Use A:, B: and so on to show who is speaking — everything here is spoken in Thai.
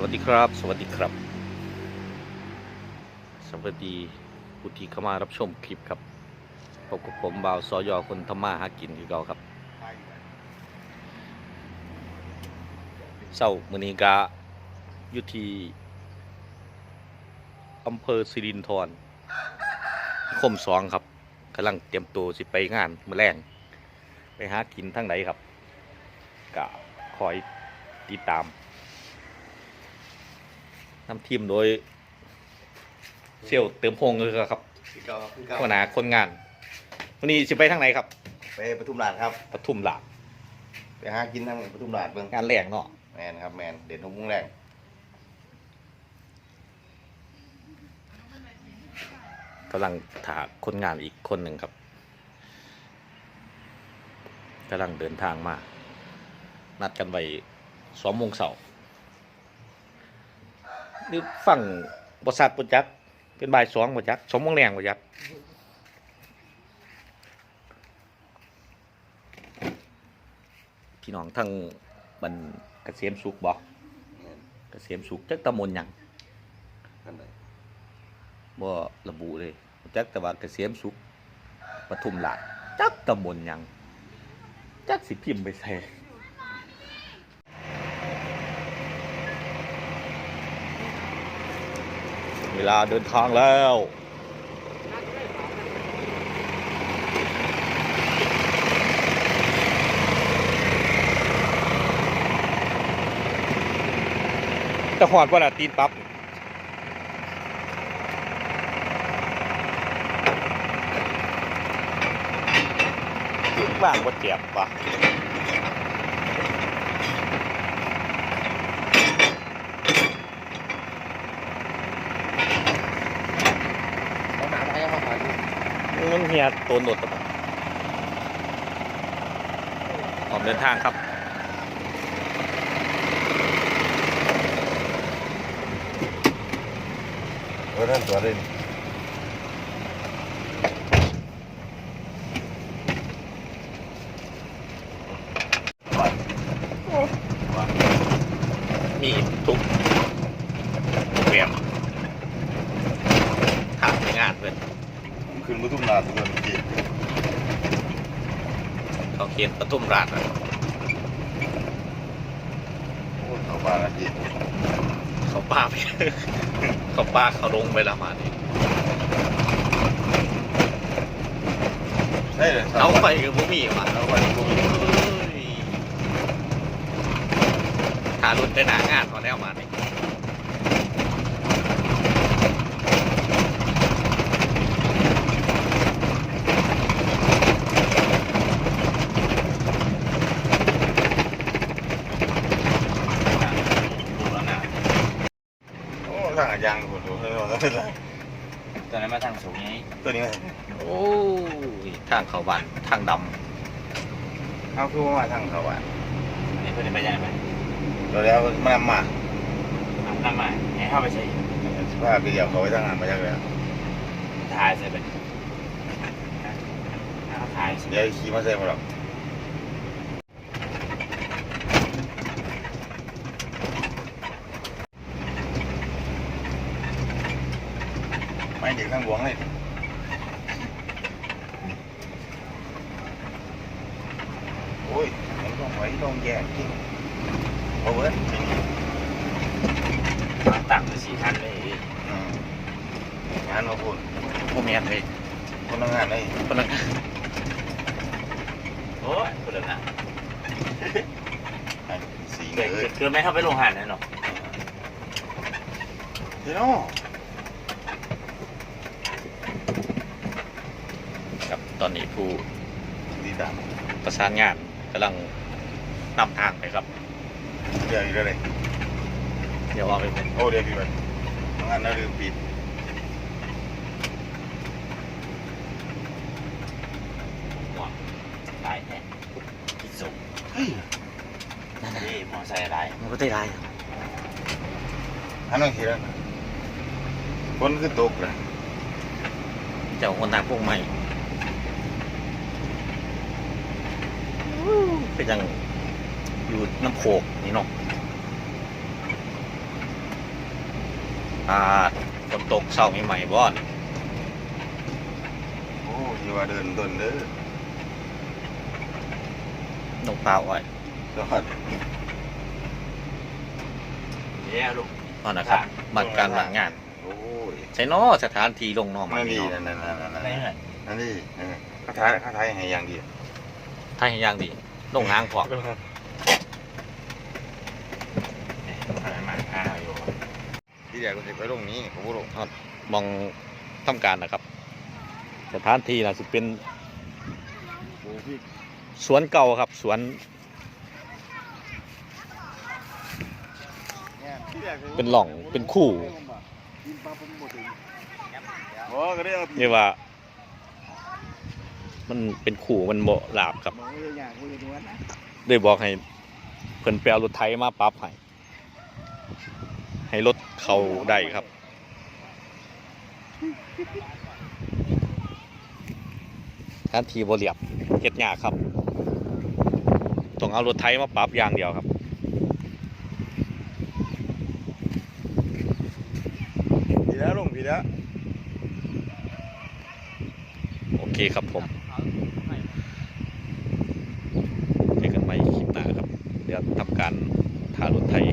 A: สวัสดีครับ สวัสดีครับ สวัสดีผู้ที่เข้ามารับชมคลิปครับพบกับผมบ่าวซอยอคนธรรมาหากินคือเก่าครับเศร้ามือนีกะอยู่ที่อำเภอสิรินธรคมสองครับกำลังเตรียมตัวสิไปงานมือแรงไปหากินทั้งไหนครับกะคอยติดตาม นำทีมโดยเซี่ยวเติมพงศ์เลยครับ
B: คือเก่าคือเก่า
A: หัวหน้าคนงาน วันนี้สิไปทางไหนครับ
B: ไปปทุมราชครับ
A: ปทุมหลาด
B: ไปหากินทางปทุมราชเบิ่ง
A: งานแรงเนาะ
B: แมนครับแมนเด่นทงมุ้งแรง
A: กำลังถาคนงานอีกคนหนึ่งครับกำลังเดินทางมา นัดกันไว้สองโมงเสาร์ นี่ฝั่งบริษัทปุจัก เป็นบ่ายสองปุจักสองโมงแรงปุจักพี่น้องทั้งบันเกษมสุขบอก
B: แม่น
A: เกษมสุขจักตำมนหยัง
B: ท่านใด
A: บ่ระบุเลยจักแต่ว่าเกษมสุขปทุมราชจักตำบลหยังจักสิพิมพ์ไปใส่ เวลาเดินทางแล้วแต่หอดว่าละตีนปั๊บบ้างบ่เจ็บปะ
B: เอาหนามาให้มาขายดู
A: มันเฮียตัวหนดปะออกเดินทางครับ
B: เออท่านตัวเด่น
A: มีทุกทุกแบบถามในงานเพื่อน
B: ขึ้น ปทุมราชทุกคนจี
A: เขาเขียนปทุมราชอะ
B: โอ้เขาบ้านละจี
A: เขาป้าไป เขาป้าเขาลงไปละมานี่
B: ใช่เลย
A: เอาไปกับบุมีมา
B: เอาไปพวกนี้
A: หารุ่นไปหนางานพอแล้วมานี่ดูแล้วนะ
B: โอ้ ทางอาจารย์คนดูให้เราได้ไร
C: ตอนนั้นมาทางสูงไง
B: ตัวนี้ไง
A: โอ้ยทางเขาบ้านทางด
B: เอาคือว่ามาทางเขาอะ
C: นี่เพื่อนไปยังไง
B: ตัวแล้วมันนำมา
C: น้ำมาให้เข้าไปใส่
B: สภาพไปเดียวเขาไปทางงานมาจากแล้ว
C: ถ่ายใส่ไปถ่ายใส่
B: เดี๋ยวขี่มาใส่มาหรอก เด็กทั้งหลวงเลยโอ้ยมันต้องไว้ต้องแยกจริงเอาเว้ย
C: ต่างไปสี่คันเลย
B: อืมงานมาพูดำ
A: ผมเมียนเลย
B: คนทำงานเลย
A: คนละ
C: โอ้ยคนละนะ
B: ไอ้สี
C: เกิ
B: เง
C: ด
B: ย
C: เกิดไม่เข้าไปโรงหันนั่นหรอก
B: เดี๋ยว
A: ครับ ตอนนี้ผู้
B: ดีด
A: ประสานงานกำลังนำทางไปครับำ
B: เดี๋ยวอีกแล้วเลย
A: เดี๋ยวเอาไปเป็น
B: โอ้เดี๋ยวพี่ไปทำงานน่าลืมปิด
C: หัวตายแน่กินสุก
A: นั่นนะ
C: นี่มอไซค์อะไร
A: มันก็ได้ไร
B: อันนั้นทีแล้วคนคือตกเลย
A: เจ้าคนทางพวกใหม่ เป็นยังอยู่น้ำโขกนี่เนาะอ่าฝนตกเช้าใหม่ๆบ่อน
B: โอ้ที่ว่าเดินต้นเด้อ
A: นกปลาอ้อย
B: สวัสดี
C: เดี๋ยวลูก
A: อ๋อนะครับมาการหลังงาน
B: โอ้ย
A: ใช่เนอสถานที่ลงเนอ
B: นั่นนี่
A: เาะ
B: นั่นนั่นนั่นนั่น
C: อะไรเนี่ย
B: นั่นนี่เออเขาทายเขาทายให้อย่างเดียว
A: ไทยให้ย่างดี ลงหางพอก
C: อะไรมาอ้าวอยู่
B: ที่แรกก็จะไปลงนี้ผมก็ลง
A: มองทำการนะครับ สถานที่นะสิเป็น
B: โอ้พี่
A: สวนเก่าครับสวนเป็นหล่องเป็นคู่
B: โอ้ก็ได้เอา
A: เรียกว่า มันเป็นขู่มันโบหลาบครับได้บอกให้เพิ่นแปลรถไทยมาปรั๊บให้ให้รถเขาได้ครับท่านทีบเรียบเฮ็ดยากครับต้องเอารถไทยมาปรั๊บอย่างเดียวครับ
B: พี่แล้วลงพี่แล้ว
A: โอเคครับผมเจอกันใหม่คลิปหน้าครับ เดี๋ยวทำการทารถไทย